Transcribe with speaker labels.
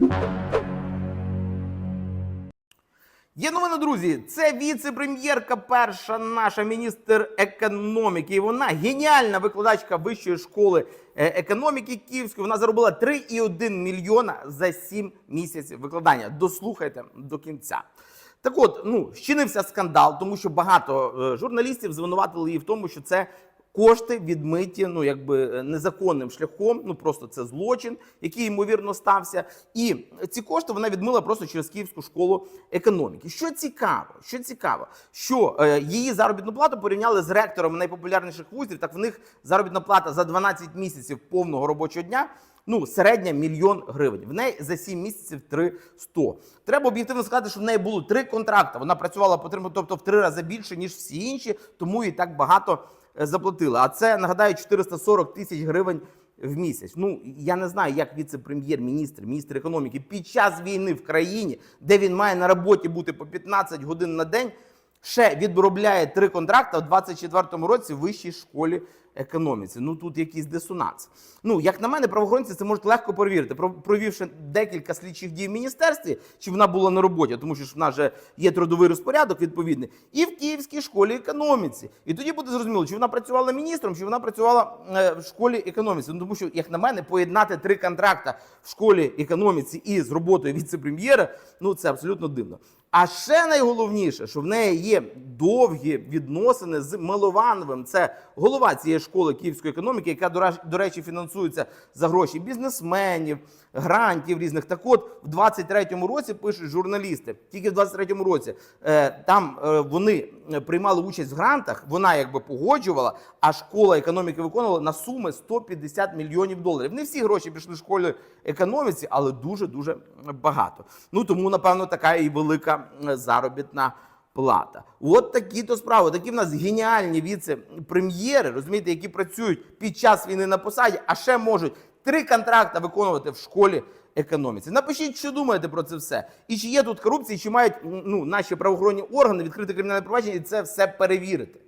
Speaker 1: Є новини, друзі. Це віце-прем'єрка, перша наша міністр економіки. Вона геніальна викладачка вищої школи е, економіки Київської. Вона заробила 3,1 мільйона за 7 місяців викладання. Дослухайте до кінця. Так от, ну, щинився скандал, тому що багато е, журналістів звинуватили її в тому, що це кошти відмиті, ну якби е, незаконним шляхом. Ну просто це злочин, який ймовірно стався. І ці кошти вона відмила просто через Київську школу економіки. Що цікаво, що цікаво, що е, її заробітну плату порівняли з ректором найпопулярніших вузів. Так в них заробітна плата за 12 місяців повного робочого дня. Ну, середня мільйон гривень. В неї за 7 місяців 300. Треба об'єктивно сказати, що в неї було три контракти. Вона працювала по три, тобто в три рази більше, ніж всі інші, тому їй так багато заплатили. А це нагадаю 440 тисяч гривень в місяць. Ну я не знаю, як віце-прем'єр-міністр, міністр економіки під час війни в країні, де він має на роботі бути по 15 годин на день, ще відробляє три контракти в 24-му році в вищій школі економіці. Ну тут якийсь дисонанс. Ну як на мене, правоохоронці це можуть легко перевірити, Про- провівши декілька слідчих дій в міністерстві, чи вона була на роботі, тому що ж в нас же є трудовий розпорядок відповідний, і в Київській школі економіці. І тоді буде зрозуміло, чи вона працювала міністром, чи вона працювала е, в школі економіці. Ну тому що, як на мене, поєднати три контракта в школі економіці і з роботою віце-прем'єра, ну це абсолютно дивно. А ще найголовніше, що в неї є довгі відносини з Миловановим. Це голова цієї школи київської економіки, яка до речі- фінансується за гроші бізнесменів, грантів різних. Так от в 23-му році пишуть журналісти, тільки в 23-му році е, там е, вони приймали участь в грантах. Вона якби погоджувала, а школа економіки виконувала на суми 150 мільйонів доларів. Не всі гроші пішли школі економіці, але дуже дуже багато. Ну тому напевно така і велика е, заробітна плата. От такі то справи. Такі в нас геніальні віце-прем'єри, розумієте, які працюють під час війни на посаді, а ще можуть три контракти виконувати в школі економіці. Напишіть, що думаєте про це все. І чи є тут корупція, і чи мають ну, наші правоохоронні органи відкрити кримінальне провадження і це все перевірити.